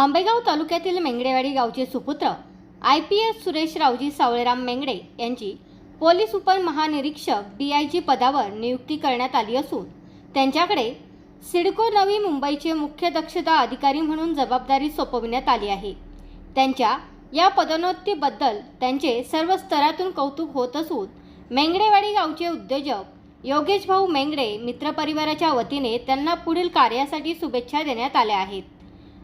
आंबेगाव तालुक्यातील मेंगडेवाडी गावचे सुपुत्र I P S Suresh Rawji Savleram Mengde यांची पोलीस उपमहानिरीक्षक डी आय जी पदावर नियुक्ती करण्यात आली असून त्यांच्याकडे सिडको नवी मुंबईचे मुख्य दक्षता अधिकारी म्हणून जबाबदारी सोपविण्यात आली आहे. त्यांच्या या पदोन्नतीबद्दल त्यांचे सर्व स्तरातून कौतुक होत असून मेंगडेवाडी गावचे उद्योजक योगेश भाऊ मेंगडे मित्रपरिवाराच्या वतीने त्यांना पुढील कार्यासाठी शुभेच्छा देण्यात आल्या आहेत.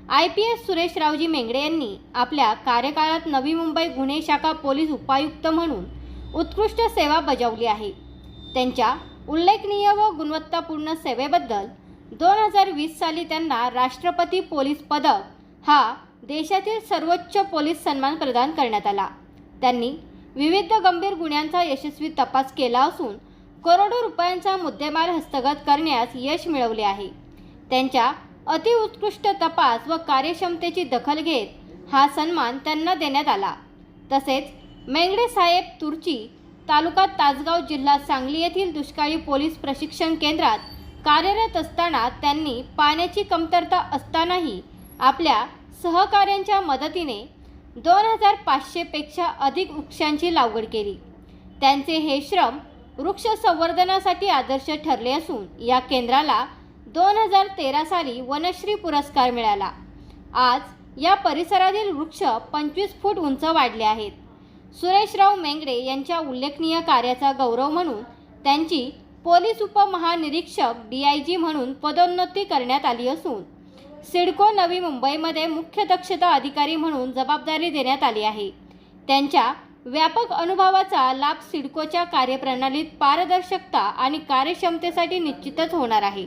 I P S Suresh Rawji Mengde यांनी आपल्या कार्यकाळात नवी मुंबई गुन्हे शाखा पोलीस उपायुक्त म्हणून उत्कृष्ट सेवा बजावली आहे. त्यांच्या उल्लेखनीय व गुणवत्तापूर्ण सेवेबद्दल दोन हजार वीस साली त्यांना राष्ट्रपती पोलीस पदक हा देशातील सर्वोच्च पोलीस सन्मान प्रदान करण्यात आला. त्यांनी विविध गंभीर गुन्ह्यांचा यशस्वी तपास केला असून करोडो रुपयांचा मुद्देमाल हस्तगत करण्यास यश मिळवले आहे. त्यांच्या अतिउत्कृष्ट तपास व कार्यक्षमतेची दखल घेत हा सन्मान त्यांना देण्यात आला. तसेच मेंगडे साहेब तुर्ची तालुका तासगाव जिल्हा सांगली येथील दुष्काळी पोलीस प्रशिक्षण केंद्रात कार्यरत असताना त्यांनी पाण्याची कमतरता असतानाही आपल्या सहकाऱ्यांच्या मदतीने दोन हजार पाचशेपेक्षा अधिक वृक्षांची लागवड केली. त्यांचे हे श्रम वृक्ष संवर्धनासाठी आदर्श ठरले असून या केंद्राला दोन हजार तेरा साली वनश्री पुरस्कार मिळाला. आज या परिसरातील वृक्ष पंचवीस फूट उंच वाढले आहेत. सुरेशराव मेंगडे यांच्या उल्लेखनीय कार्याचा गौरव म्हणून त्यांची पोलीस उपमहानिरीक्षक डी आय जी म्हणून पदोन्नती करण्यात आली असून सिडको नवी मुंबईमध्ये मुख्य दक्षता अधिकारी म्हणून जबाबदारी देण्यात आली आहे. त्यांच्या व्यापक अनुभवाचा लाभ सिडकोच्या कार्यप्रणालीत पारदर्शकता आणि कार्यक्षमतेसाठी निश्चितच होणार आहे.